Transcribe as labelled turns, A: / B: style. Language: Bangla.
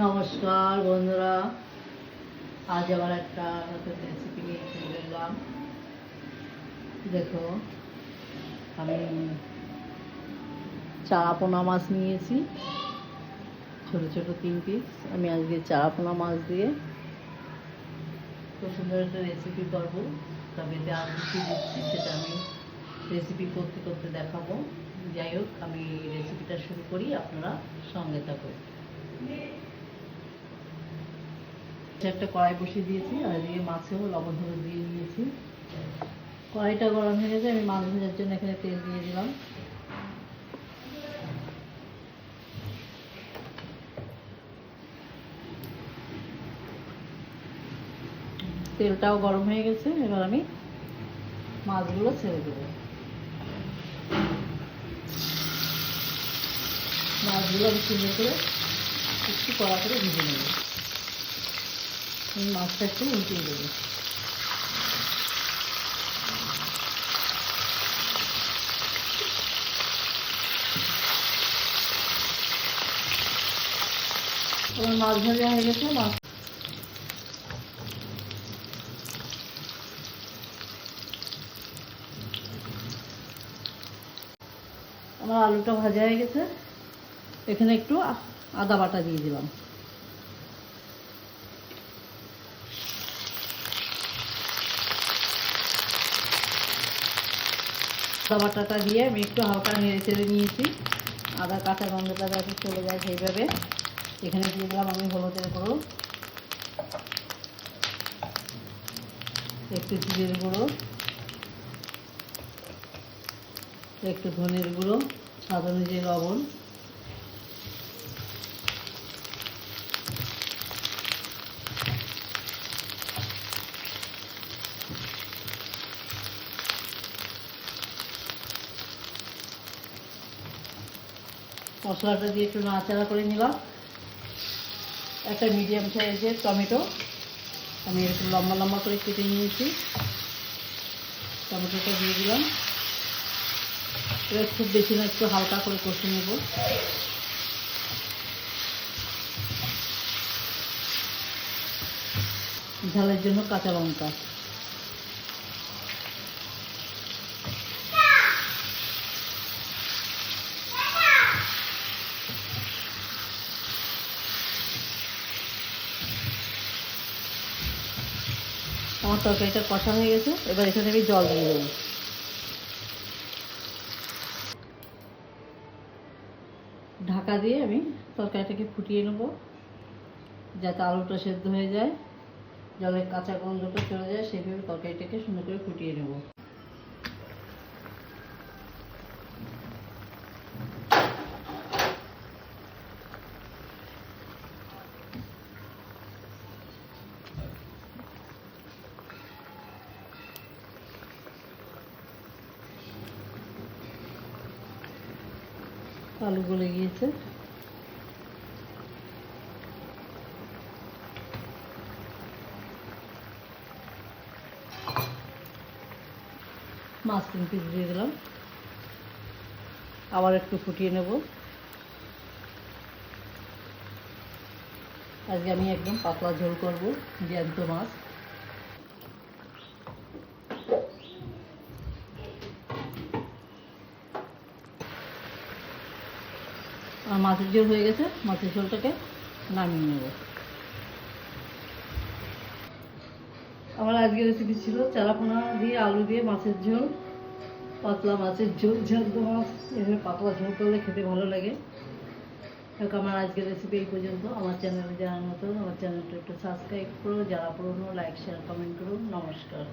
A: নমস্কার, বন্ধুরা। আজ আবার একটা নতুন রেসিপি নিয়ে চলে এলাম। দেখো, আমি চারাপোনা মাছ নিয়েছি, ছোট ছোট তিন পিস আমি আজকে চারাপোনা মাছ দিয়ে খুব সুন্দর একটা রেসিপি করব। তবে আর কিছু দিচ্ছি সেটা আমি রেসিপি করতে করতে দেখাবো। যাই হোক, আমি রেসিপিটা শুরু করি, আপনারা সঙ্গে থাকুন। একটা কড়াই বসিয়ে দিয়েছি, আর এদিকে মাছেও লবণ হলুদ দিয়ে নিয়েছি কড়াইটা গরম হয়ে গেছে, আমি মাছ ভাজার জন্য এখানে তেল দিয়ে দিলাম। তেলটাও গরম হয়ে গেছে, এবার আমি মাছগুলো ছেড়ে দেবো। মাছগুলো আমি সুন্দর করে একটু কড়া করে ভেজে নেব। মাছটা একটু উল্টিয়ে দেবো। আমার মাছ ভাজা হয়ে গেছে, মাছ আমার আলুটা ভাজা হয়ে গেছে। এখানে একটু আদা বাটা দিয়ে দিলাম। আদা বাটাটা দিয়ে আমি একটু হালকা নেড়ে চেড়ে নিয়েছি। আদা, কাঁচা গন্ধটা যাতে চলে যায় সেইভাবে। এখানে দিয়ে দিলাম আমি হলুদের গুঁড়ো। একটু জিরের গুঁড়ো। একটু ধনের গুঁড়ো। স্বাদ অনুযায়ী লবণ। মশলাটা দিয়ে একটু নাড়াচাড়া করে নিলাম একটা মিডিয়াম সাইজের টমেটো। আমি এরকম লম্বা লম্বা করে কেটে নিয়েছি। টমেটোটা দিয়ে দিলাম। এবার খুব বেশি না, একটু হালকা করে কষে নেব। ঝালের জন্য কাঁচা লঙ্কা। আমার তরকারিটা কষা হয়ে গেছে, এবার এখানে আমি জল দিয়ে দেবো। ঢাকা দিয়ে আমি তরকারিটাকে ফুটিয়ে নেব, যাতে আলুটা সেদ্ধ হয়ে যায়, জলের কাঁচা গন্ধটা চলে যায়, সেইভাবে তরকারিটাকে সুন্দর করে ফুটিয়ে নেব। আলু গলে গিয়েছে। মাছ তিন পিস দিয়ে দিলাম। আবার একটু ফুটিয়ে নেব। আজকে আমি একদম পাতলা ঝোল করব, জ্যান্ত মাছ। আর মাছের ঝোল হয়ে গেছে, মাছের ঝোলটাকে নামিয়ে নেব। আমার আজকের রেসিপি ছিল চারাপোনা দিয়ে আলু দিয়ে মাছের ঝোল, পাতলা মাছের ঝোল ঝান্ত মাছ, এভাবে পাতলা ঝোল করলে খেতে ভালো লাগে। দেখো, আমার আজকের রেসিপি এই পর্যন্ত। আমার চ্যানেলে জানার মতো, আমার চ্যানেলটা একটু সাবস্ক্রাইব করো, যারা পুরনো লাইক শেয়ার কমেন্ট করুন নমস্কার।